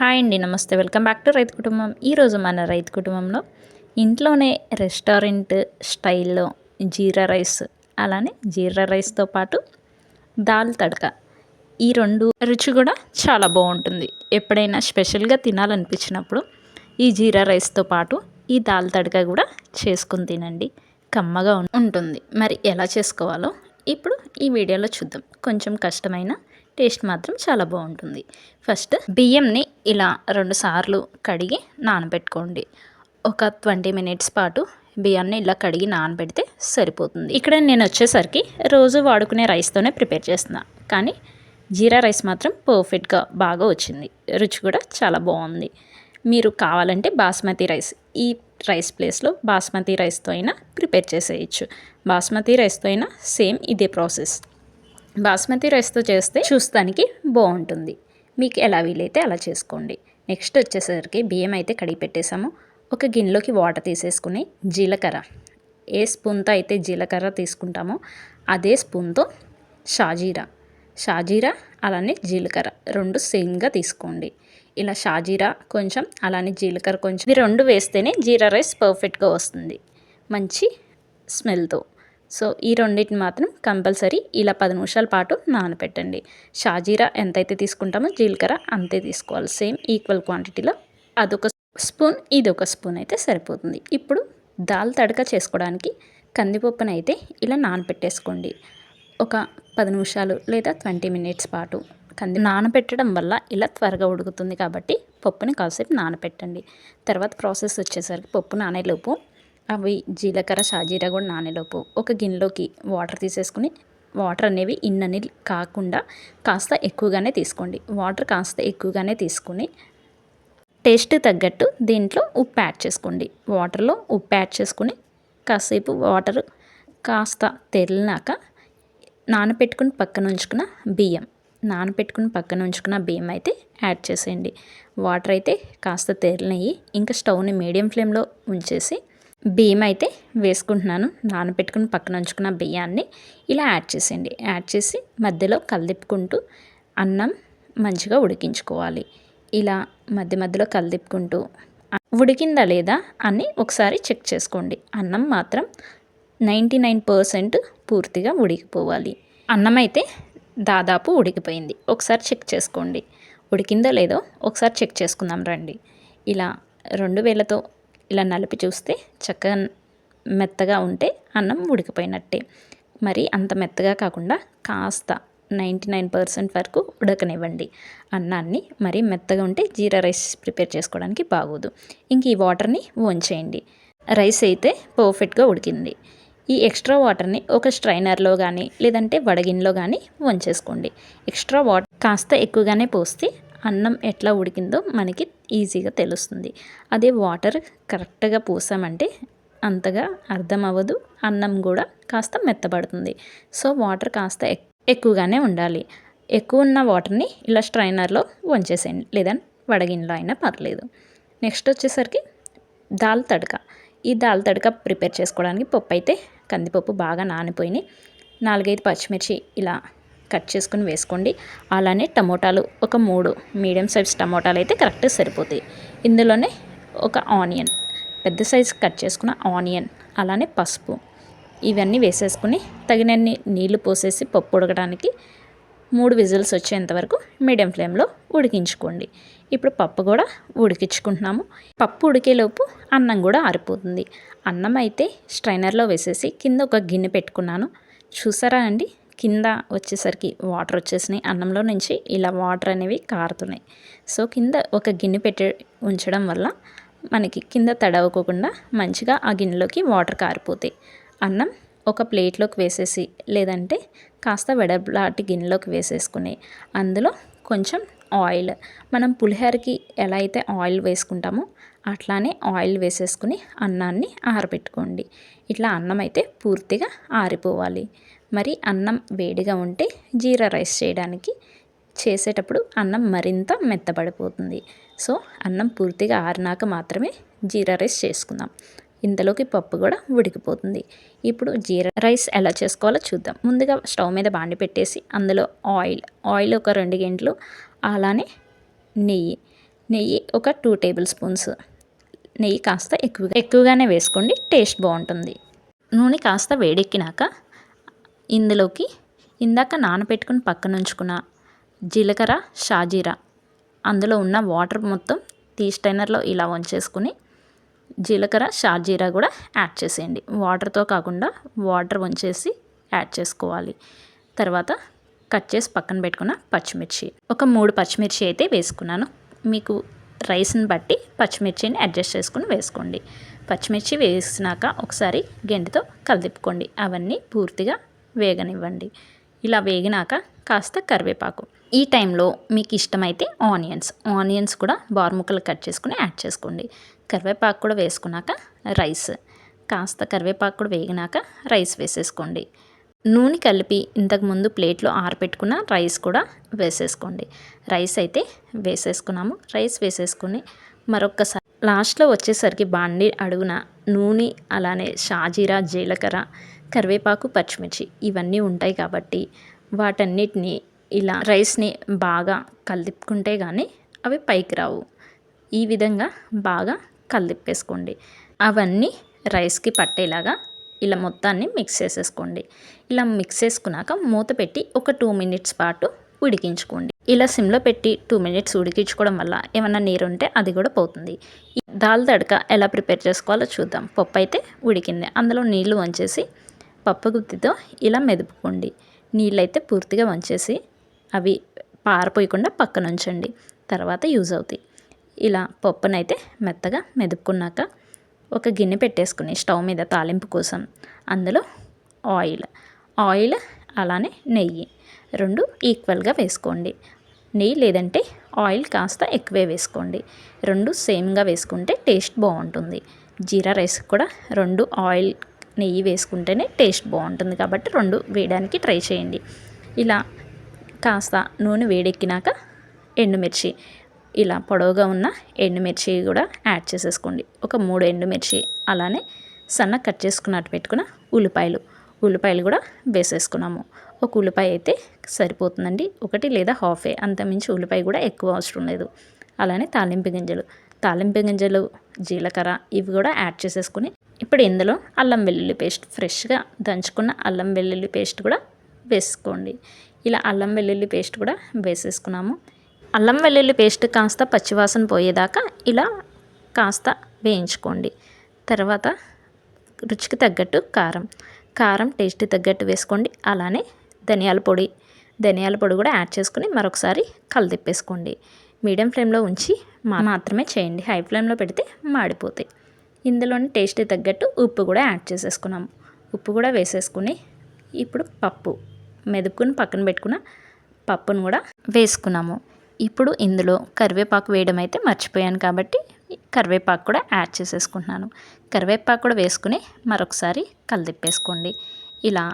Hi అండి నమస్తే. Welcome back to రైతు కుటుంబం. ఈరోజు మన రైతు కుటుంబంలో ఇంట్లోనే రెస్టారెంట్ స్టైల్లో జీరా రైస్ అలానే జీరా రైస్తో పాటు దాల్ తడక. ఈ రెండు రుచి కూడా చాలా బాగుంటుంది. ఎప్పుడైనా స్పెషల్గా తినాలనిపించినప్పుడు ఈ జీరా రైస్తో పాటు ఈ దాల్ తడక కూడా చేసుకుని తినండి. కమ్మగా ఉంటుంది. మరి ఎలా చేసుకోవాలో ఇప్పుడు ఈ వీడియోలో చూద్దాం. కొంచెం కష్టమైన టేస్ట్ మాత్రం చాలా బాగుంటుంది. ఫస్ట్ బియ్యంని ఇలా రెండు సార్లు కడిగి నానబెట్టుకోండి. ఒక ట్వంటీ మినిట్స్ పాటు బియ్యాన్ని ఇలా కడిగి నానబెడితే సరిపోతుంది. ఇక్కడ నేను వచ్చేసరికి రోజు వాడుకునే రైస్తోనే ప్రిపేర్ చేస్తున్నా. కానీ జీరా రైస్ మాత్రం పర్ఫెక్ట్గా బాగా వచ్చింది. రుచి కూడా చాలా బాగుంది. మీరు కావాలంటే బాస్మతి రైస్ ఈ రైస్ ప్లేస్లో బాస్మతి రైస్తో అయినా ప్రిపేర్ చేసేయచ్చు. బాస్మతి రైస్తో అయినా సేమ్ ఇదే ప్రాసెస్. బాస్మతి రైస్తో చేస్తే చూస్తానికి బాగుంటుంది. మీకు ఎలా వీలైతే అలా చేసుకోండి. నెక్స్ట్ వచ్చేసరికి బియ్యం అయితే కడిగి పెట్టేసాము ఒక గిన్నెలోకి వాటర్ తీసేసుకుని జీలకర్ర. ఏ స్పూన్తో అయితే జీలకర్ర తీసుకుంటామో అదే స్పూన్తో షాజీరా. షాజీరా అలానే జీలకర్ర రెండు సేమ్గా తీసుకోండి. ఇలా షాజీరా కొంచెం అలానే జీలకర్ర కొంచెం. ఇవి రెండు వేస్తేనే జీరా రైస్ పర్ఫెక్ట్గా వస్తుంది. మంచి స్మెల్తో. సో ఈ రెండింటిని మాత్రం కంపల్సరీ ఇలా పది నిమిషాల పాటు నానబెట్టండి షాజీరా ఎంతైతే తీసుకుంటామో జీలకర్ర అంతే తీసుకోవాలి. సేమ్ ఈక్వల్ క్వాంటిటీలో అదొక స్పూన్ ఇది ఒక స్పూన్ అయితే సరిపోతుంది. ఇప్పుడు దాల్ తడక చేసుకోవడానికి కందిపప్పును అయితే ఇలా నానబెట్టేసుకోండి ఒక పది నిమిషాలు లేదా ట్వంటీ మినిట్స్ పాటు కంది నానబెట్టడం వల్ల ఇలా త్వరగా ఉడుకుతుంది కాబట్టి పప్పుని కాసేపు నానబెట్టండి తర్వాత ప్రాసెస్ వచ్చేసరికి పప్పు నానేలోపు అవి జీలకర్ర షాజీరా కూడా నానేలోపు ఒక గిన్నెలోకి వాటర్ తీసేసుకుని వాటర్ అనేవి ఇన్నని కాకుండా కాస్త ఎక్కువగానే తీసుకోండి. వాటర్ కాస్త ఎక్కువగానే తీసుకుని టేస్ట్ తగ్గట్టు దీంట్లో ఉప్పు యాడ్ చేసుకోండి. వాటర్లో ఉప్పు యాడ్ చేసుకుని కాసేపు వాటర్ కాస్త తెరినాక నానపెట్టుకుని పక్కన ఉంచుకున్న బియ్యం నానపెట్టుకుని పక్కన ఉంచుకున్న బియ్యం అయితే యాడ్ చేసేయండి. వాటర్ అయితే కాస్త తెరినయ్యి ఇంకా స్టవ్ని మీడియం ఫ్లేమ్లో ఉంచేసి బియ్యం అయితే వేసుకుంటున్నాను. నానబెట్టుకుని పక్కన ఉంచుకున్న బియ్యాన్ని ఇలా యాడ్ చేసేయండి. యాడ్ చేసి మధ్యలో కలిదిప్పుకుంటూ అన్నం మంచిగా ఉడికించుకోవాలి. ఇలా మధ్య మధ్యలో కలిదిప్పుకుంటూ ఉడికిందా లేదా అని ఒకసారి చెక్ చేసుకోండి. అన్నం మాత్రం నైంటీ నైన్ పర్సెంట్ పూర్తిగా ఉడికిపోవాలి. అన్నం అయితే దాదాపు ఉడికిపోయింది. ఒకసారి చెక్ చేసుకోండి. ఉడికిందో లేదో ఒకసారి చెక్ చేసుకుందాం రండి. ఇలా రెండు వేలతో ఇలా నలిపి చూస్తే చక్కగా మెత్తగా ఉంటే అన్నం ఉడికిపోయినట్టే. మరి అంత మెత్తగా కాకుండా కాస్త నైంటీ నైన్ పర్సెంట్ వరకు ఉడకనివ్వండి. అన్నాన్ని మరి మెత్తగా ఉంటే జీరా రైస్ ప్రిపేర్ చేసుకోవడానికి బాగోదు. ఇంక ఈ వాటర్ని వంచేయండి రైస్ అయితే పర్ఫెక్ట్గా ఉడికింది. ఈ ఎక్స్ట్రా వాటర్ని ఒక స్ట్రైనర్లో కానీ లేదంటే వడగిన్లో కానీ వంచేసుకోండి ఎక్స్ట్రా వాటర్ కాస్త ఎక్కువగానే పోస్తే అన్నం ఎట్లా ఉడికిందో మనకి ఈజీగా తెలుస్తుంది. అదే వాటర్ కరెక్ట్గా పోసామంటే అంతగా అర్థం అవ్వదు అన్నం కూడా కాస్త మెత్తబడుతుంది. సో వాటర్ కాస్త ఎక్కువగానే ఉండాలి. ఎక్కువ ఉన్న వాటర్ని ఇలా స్ట్రైనర్లో వంచేసేయండి లేదా వడగిన్లో అయినా పర్లేదు. నెక్స్ట్ వచ్చేసరికి దాల్ తడక. ఈ దాల్ తడక ప్రిపేర్ చేసుకోవడానికి పప్పు అయితే కందిపప్పు బాగా నానిపోయినాయి. నాలుగైదు పచ్చిమిర్చి ఇలా కట్ చేసుకుని వేసుకోండి. అలానే టమోటాలు ఒక మూడు మీడియం సైజ్ టమోటాలు అయితే కరెక్ట్ సరిపోతాయి. ఇందులోనే ఒక ఆనియన్ పెద్ద సైజ్ కట్ చేసుకున్న ఆనియన్ అలానే పసుపు ఇవన్నీ వేసేసుకుని తగినన్ని నీళ్ళు పోసేసి పప్పు ఉడకడానికి మూడు విజిల్స్ వచ్చేంతవరకు మీడియం ఫ్లేమ్లో ఉడికించుకోండి. ఇప్పుడు పప్పు కూడా ఉడికించుకుంటున్నాము. పప్పు ఉడికేలోపు అన్నం కూడా ఆరిపోతుంది. అన్నం అయితే స్ట్రైనర్లో వేసేసి కింద ఒక గిన్నె పెట్టుకున్నాను. చూసారా అండి? కింద వచ్చేసరికి వాటర్ వచ్చేసినాయి. అన్నంలో నుంచి ఇలా వాటర్ అనేవి కారుతున్నాయి. సో కింద ఒక గిన్నె పెట్టి ఉంచడం వల్ల మనకి కింద తడవకోకుండా మంచిగా ఆ గిన్నెలోకి వాటర్ కారిపోతాయి. అన్నం ఒక ప్లేట్లోకి వేసేసి లేదంటే కాస్త వెడబ్లాటి గిన్నెలోకి వేసేసుకుని అందులో కొంచెం ఆయిల్ మనం పులిహోరకి ఎలా అయితే ఆయిల్ వేసుకుంటామో అట్లానే ఆయిల్ వేసేసుకుని అన్నాన్ని ఆరబెట్టుకోండి. ఇట్లా అన్నం అయితే పూర్తిగా ఆరిపోవాలి. మరి అన్నం వేడిగా ఉంటే జీరా రైస్ చేయడానికి చేసేటప్పుడు అన్నం మరింత మెత్తబడిపోతుంది. సో అన్నం పూర్తిగా ఆరినాక మాత్రమే జీరా రైస్ చేసుకుందాం. ఇంతలోకి పప్పు కూడా ఉడికిపోతుంది. ఇప్పుడు జీరా రైస్ ఎలా చేసుకోవాలో చూద్దాం. ముందుగా స్టవ్ మీద బాండి పెట్టేసి అందులో ఆయిల్ ఆయిల్ ఒక రెండు గంటలు అలానే నెయ్యి. నెయ్యి ఒక టూ టేబుల్ స్పూన్స్. నెయ్యి కాస్త ఎక్కువగా ఎక్కువగానే వేసుకోండి టేస్ట్ బాగుంటుంది. నూనె కాస్త వేడెక్కినాక ఇందులోకి ఇందాక నానబెట్టుకుని పక్కన ఉంచుకున్న జీలకర్ర షాజీరా అందులో ఉన్న వాటర్ మొత్తం టీ స్టైనర్లో ఇలా వంచేసుకుని జీలకర్ర షాజీరా కూడా యాడ్ చేసేయండి. వాటర్తో కాకుండా వాటర్ వంచేసి యాడ్ చేసుకోవాలి. తర్వాత కట్ చేసి పక్కన పెట్టుకున్న పచ్చిమిర్చి. ఒక మూడు పచ్చిమిర్చి అయితే వేసుకున్నాను. మీకు రైస్ని బట్టి పచ్చిమిర్చిని అడ్జస్ట్ చేసుకుని వేసుకోండి. పచ్చిమిర్చి వేసినాక ఒకసారి గెంటితో కలిదిప్పుకోండి. అవన్నీ పూర్తిగా వేగనివ్వండి. ఇలా వేగినాక కాస్త కరివేపాకు. ఈ టైంలో మీకు ఇష్టమైతే ఆనియన్స్. ఆనియన్స్ కూడా బార్ముక్కలు కట్ చేసుకుని యాడ్ చేసుకోండి. కరివేపాకు కూడా వేసుకున్నాక రైస్. కాస్త కరివేపాకు కూడా వేగినాక రైస్ వేసేసుకోండి. నూనె కలిపి ఇంతకుముందు ప్లేట్లో ఆరపెట్టుకున్న రైస్ కూడా వేసేసుకోండి. రైస్ అయితే వేసేసుకున్నాము. రైస్ వేసేసుకుని మరొక్కసారి లాస్ట్లో వచ్చేసరికి బాండి అడుగున నూనె అలానే షాజీరా జీలకర్ర కరివేపాకు పచ్చిమిర్చి ఇవన్నీ ఉంటాయి కాబట్టి వాటన్నిటిని ఇలా రైస్ని బాగా కలిపుకుంటే కానీ అవి పైకి రావు. ఈ విధంగా బాగా కలిపేసుకోండి. అవన్నీ రైస్కి పట్టేలాగా ఇలా మొత్తాన్ని మిక్స్ చేసేసుకోండి. ఇలా మిక్స్ చేసుకున్నాక మూత పెట్టి ఒక టూ మినిట్స్ పాటు ఉడికించుకోండి. ఇలా సిమ్లో పెట్టి టూ మినిట్స్ ఉడికించుకోవడం వల్ల ఏమైనా నీరు ఉంటే అది కూడా పోతుంది. దాల్ తడక ఎలా ప్రిపేర్ చేసుకోవాలో చూద్దాం. పప్పు అయితే ఉడికింది. అందులో నీళ్ళు వంచేసి పప్పు గుత్తితో ఇలా మెదుపుకోండి. నీళ్ళు అయితే పూర్తిగా వంచేసి అవి పారిపోయకుండా పక్కన ఉంచండి తర్వాత యూజ్ అవుతాయి. ఇలా పప్పునైతే మెత్తగా మెదుపుకున్నాక ఒక గిన్నె పెట్టేసుకుని స్టవ్ మీద తాలింపు కోసం అందులో ఆయిల్ ఆయిల్ అలానే నెయ్యి రెండు ఈక్వల్గా వేసుకోండి. నెయ్యి లేదంటే ఆయిల్ కాస్త ఎక్కువే వేసుకోండి. రెండు సేమ్గా వేసుకుంటే టేస్ట్ బాగుంటుంది. జీరా రైస్ కూడా రెండు ఆయిల్ నెయ్యి వేసుకుంటేనే టేస్ట్ బాగుంటుంది కాబట్టి రెండు వేయడానికి ట్రై చేయండి. ఇలా కాస్త నూనె వేడెక్కినాక ఎండుమిర్చి ఇలా పొడవుగా ఉన్న ఎండుమిర్చి కూడా యాడ్ చేసేసుకోండి. ఒక మూడు ఎండుమిర్చి అలానే సన్న కట్ చేసుకున్నట్టు పెట్టుకున్న ఉల్లిపాయలు ఉల్లిపాయలు కూడా వేసేసుకున్నాము. ఒక ఉల్లిపాయ అయితే సరిపోతుందండి. ఒకటి లేదా హాఫే అంతమించి ఉల్లిపాయ కూడా ఎక్కువ అవసరం లేదు. అలానే తాలింపు గింజలు తాలింపు గింజలు జీలకర్ర ఇవి కూడా యాడ్ చేసేసుకుని ఇప్పుడు ఇందులో అల్లం వెల్లుల్లి పేస్ట్ ఫ్రెష్గా దంచుకున్న అల్లం వెల్లుల్లి పేస్ట్ కూడా వేసుకోండి. ఇలా అల్లం వెల్లుల్లి పేస్ట్ కూడా వేసేసుకున్నాము. అల్లం వెల్లుల్లి పేస్ట్ కాస్త పచ్చివాసన పోయేదాకా ఇలా కాస్త వేయించుకోండి. తర్వాత రుచికి తగ్గట్టు కారం కారం టేస్ట్ తగ్గట్టు వేసుకోండి. అలానే ధనియాల పొడి ధనియాల పొడి కూడా యాడ్ చేసుకుని మరొకసారి కలదిప్పేసుకోండి. మీడియం ఫ్లేమ్లో ఉంచి మాత్రమే చేయండి. హై ఫ్లేమ్లో పెడితే మాడిపోతాయి. ఇందులోని టేస్ట్ తగ్గట్టు ఉప్పు కూడా యాడ్ చేసేసుకున్నాము. ఉప్పు కూడా వేసేసుకుని ఇప్పుడు పప్పు మెదుపుకుని పక్కన పెట్టుకున్న పప్పును కూడా వేసుకున్నాము. ఇప్పుడు ఇందులో కరివేపాకు వేయడం అయితే మర్చిపోయాను కాబట్టి కరివేపాకు కూడా యాడ్ చేసేసుకుంటున్నాను. కరివేపాకు కూడా వేసుకుని మరొకసారి కలిదిప్పేసుకోండి. ఇలా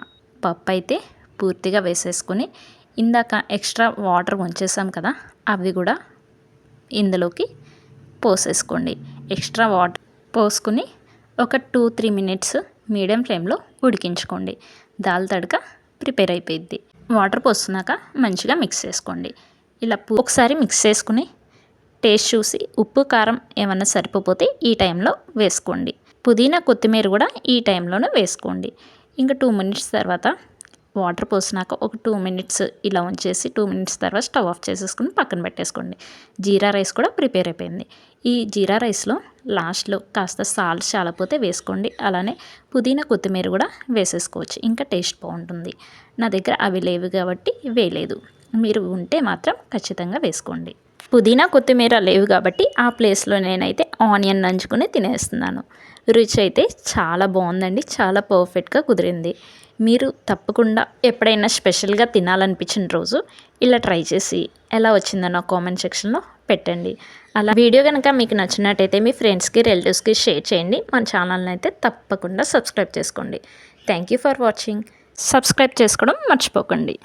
పప్పు అయితే పూర్తిగా వేసేసుకుని ఇందాక ఎక్స్ట్రా వాటర్ ఉంచేసాం కదా అవి కూడా ఇందులోకి పోసేసుకోండి. ఎక్స్ట్రా వాటర్ పోసుకుని ఒక టూ త్రీ మినిట్స్ మీడియం ఫ్లేమ్లో ఉడికించుకోండి. దాల్ తడక ప్రిపేర్ అయిపోయింది వాటర్ పోస్తున్నాక మంచిగా మిక్స్ చేసుకోండి. ఇలా ఒకసారి మిక్స్ చేసుకుని టేస్ట్ చూసి ఉప్పు కారం ఏమన్నా సరిపోతే ఈ టైంలో వేసుకోండి. పుదీనా కొత్తిమీర కూడా ఈ టైంలోనే వేసుకోండి. ఇంకా టూ మినిట్స్ తర్వాత వాటర్ పోసినాక ఒక టూ మినిట్స్ ఇలా ఉంచేసి టూ మినిట్స్ తర్వాత స్టవ్ ఆఫ్ చేసేసుకుని పక్కన పెట్టేసుకోండి. జీరా రైస్ కూడా ప్రిపేర్ అయిపోయింది. ఈ జీరా రైస్లో లాస్ట్లో కాస్త సాల్ట్ చాలపోతే వేసుకోండి. అలానే పుదీనా కొత్తిమీర కూడా వేసేసుకోవచ్చు. ఇంకా టేస్ట్ బాగుంటుంది. నా దగ్గర అవి లేవు కాబట్టి వేయలేదు. మీరు ఉంటే మాత్రం ఖచ్చితంగా వేసుకోండి. పుదీనా కొత్తిమీర లేవు కాబట్టి ఆ ప్లేస్లో నేనైతే ఆనియన్ నంచుకుని తినేస్తున్నాను. రుచి అయితే చాలా బాగుందండి. చాలా పర్ఫెక్ట్గా కుదిరింది. మీరు తప్పకుండా ఎప్పుడైనా స్పెషల్గా తినాలనిపించిన రోజు ఇలా ట్రై చేసి ఎలా వచ్చిందో నా కామెంట్ సెక్షన్లో పెట్టండి. అలా వీడియో కనుక మీకు నచ్చినట్టయితే మీ ఫ్రెండ్స్కి రిలేటివ్స్కి షేర్ చేయండి. మన ఛానల్ని అయితే తప్పకుండా సబ్స్క్రైబ్ చేసుకోండి. Thank you for watching. Subscribe చేసుకోవడం మర్చిపోకండి.